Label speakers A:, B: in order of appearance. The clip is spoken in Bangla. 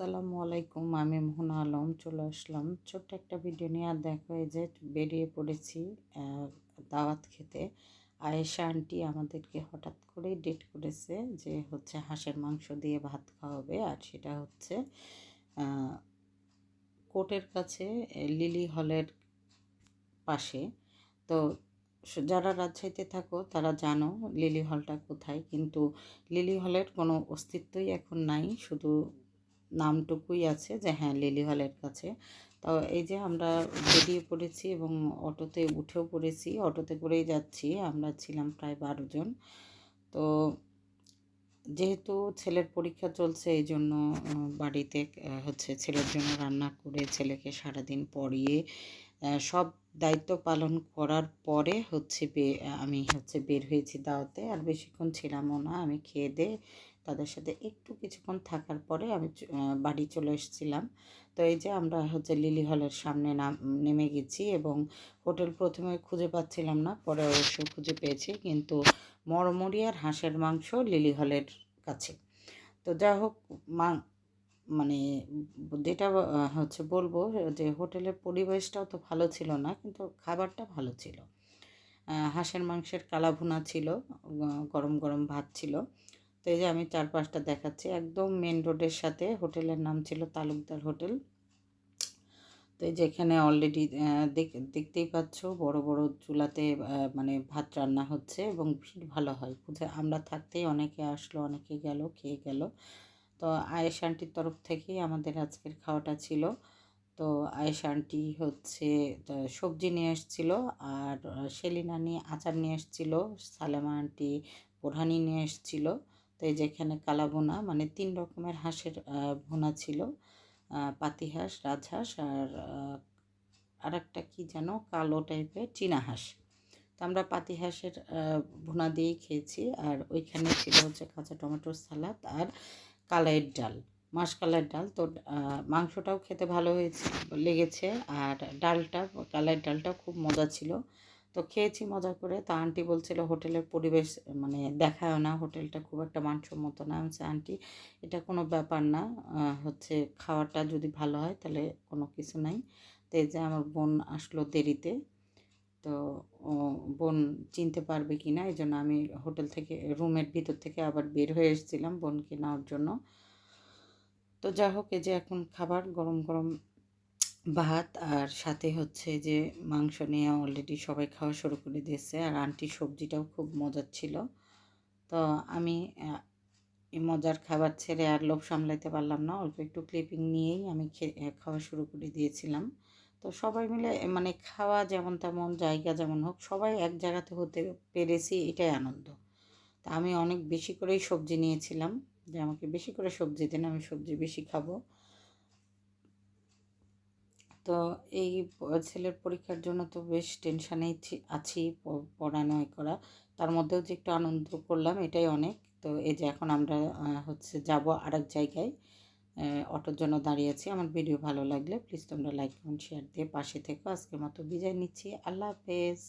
A: আসসালামু আলাইকুম, আমি মোহনা আলম চলে আসলাম। ছোট্ট একটা ভিডিও নিয়ে আর দেখো এই যে বেরিয়ে পড়েছি দাওয়াত খেতে। আয়েশা আন্টি আমাদেরকে হঠাৎ করেই ডেট করেছে যে হচ্ছে হাঁসের মাংস দিয়ে ভাত খাওয়াবে, আর সেটা হচ্ছে কোর্টের কাছে লিলি হলের পাশে। তো যারা রাজশাহীতে থাকো, তারা জানো লিলি হলটা কোথায়, কিন্তু লিলি হলের কোনো অস্তিত্বই এখন নাই, শুধু নামটুকুই আছে যে হ্যাঁ লিলি হলের কাছে। তো এই যে আমরা বেরিয়ে পড়েছি এবং অটোতে উঠেও পড়েছি, অটোতে করেই যাচ্ছি। আমরা ছিলাম প্রায় বারো জন। তো যেহেতু ছেলের পরীক্ষা চলছে, এই জন্য বাড়িতে হচ্ছে ছেলের জন্য রান্না করে ছেলেকে সারাদিন পড়িয়ে সব দায়িত্ব পালন করার পরে হচ্ছে আমি হচ্ছে বের হয়েছি দাওয়াতে। আর বেশিক্ষণ ছিলামও না। আমি খেয়ে দিয়ে তাদের সাথে একটু কিছুক্ষণ থাকার পরে আমি বাড়ি চলে এসেছিলাম। তো এই যে আমরা হচ্ছে লিলি হলের সামনে নাম, নেমে গেছি এবং হোটেল প্রথমে খুঁজে পাচ্ছিলাম না, পরে অবশ্য খুঁজে পেয়েছি, কিন্তু মরমরিয়ার হাঁসের মাংস লিলি হলের কাছে। তো যা হোক, মা মানে যেটা হচ্ছে বলব যে হোটেলের পরিবেশটাও তো ভালো ছিল না, কিন্তু খাবারটা ভালো ছিল। হাঁসের মাংসের কালা ভুনা ছিল গরম গরম ভাত ছিল। তো এই যে আমি চারপাশটা দেখাচ্ছি একদম মেন রোডের সাথে হোটেলের নাম ছিল তালুকদার হোটেল তো এই যে এখানে অলরেডি দেখতেই পাচ্ছ বড় বড় চুলাতে মানে ভাত রান্না হচ্ছে এবং ভিড় ভালো হয়। বুঝে আমরা থাকতেই অনেকে আসলো অনেকে গেল খেয়ে গেল। তো আয়েশ আন্টির তরফ থেকেই আমাদের আজকের খাওয়াটা ছিল। তো আয়েশ আন্টি হচ্ছে সবজি নিয়ে এসেছিল আর আহ, সেলিনা নিয়ে আচার নিয়ে এসেছিল সালেমা আন্টি বোরহানি নিয়ে এসেছিল। তো এই যে এখানে কালা ভুনা মানে তিন রকমের হাঁসের ভুনা ছিল। আহ, পাতিহাঁস রাজহাঁস আর আর একটা কী যেন কালো টাইপের চীনা হাঁস। তো আমরা পাতিহাঁসের আহ, ভুনা দিয়েই খেয়েছি। আর ওইখানে ছিল হচ্ছে কাঁচা টমেটোর সালাদ আর কালাইয়ের ডাল মাসকালাইয়ের ডাল। তো মাংসটাও খেতে ভালো হয়েছে লেগেছে। আর ডালটা কালাইয়ের ডালটা খুব মজা ছিল। তো খেয়েছি মজা করে। তো আন্টি বলছিল হোটেলের পরিবেশ মানে দেখায় না, হোটেলটা খুব একটা মানসম্মত না। আমি আন্টি, এটা কোনো ব্যাপার না। হচ্ছে খাওয়াটা যদি ভালো হয় তাহলে কোনো কিছু নাই। তো এই যে আমার বোন আসলো দেরিতে, তো বোন চিনতে পারবে কি না, এই জন্য আমি হোটেল থেকে, রুমের ভিতর থেকে আবার বের হয়ে এসেছিলাম বোনকে নেওয়ার জন্য। তো যা হোক, এই যে এখন খাবার গরম গরম ভাত আর সাথে হচ্ছে যে মাংস নিয়ে অলরেডি সবাই খাওয়া শুরু করে দিয়েছে। আর আন্টির সবজিটাও খুব মজার ছিল। তো আমি এই মজার খাবার ছেড়ে আর লোভ সামলাইতে পারলাম না। অল্প একটু ক্লিপিং নিয়েই আমি খাওয়া শুরু করে দিয়েছিলাম। তো সবাই মিলে মানে খাওয়া যেমন তেমন, জায়গা যেমন হোক, সবাই এক জায়গাতে হতে পেরেছি, এটাই আনন্দ। তা আমি অনেক বেশি করেই সবজি নিয়েছিলাম। যে আমাকে বেশি করে সবজি দেন, আমি সবজি বেশি খাব। তো এই ছেলের পরীক্ষার জন্য তো বেশ টেনশানেই আছি প- পড়ানো এ করা। তার মধ্যেও যে একটু আনন্দ করলাম, এটাই অনেক। তো এই যে এখন আমরা হচ্ছে যাব আরেক জায়গায় অটোর জন্য দাঁড়িয়ে আছি। আমার ভিডিও ভালো লাগলে প্লিজ তোমরা লাইক কমেন্ট শেয়ার দিয়ে পাশে থেকো। আজকের মতো বিদায় নিচ্ছি। আল্লাহ হাফেজ।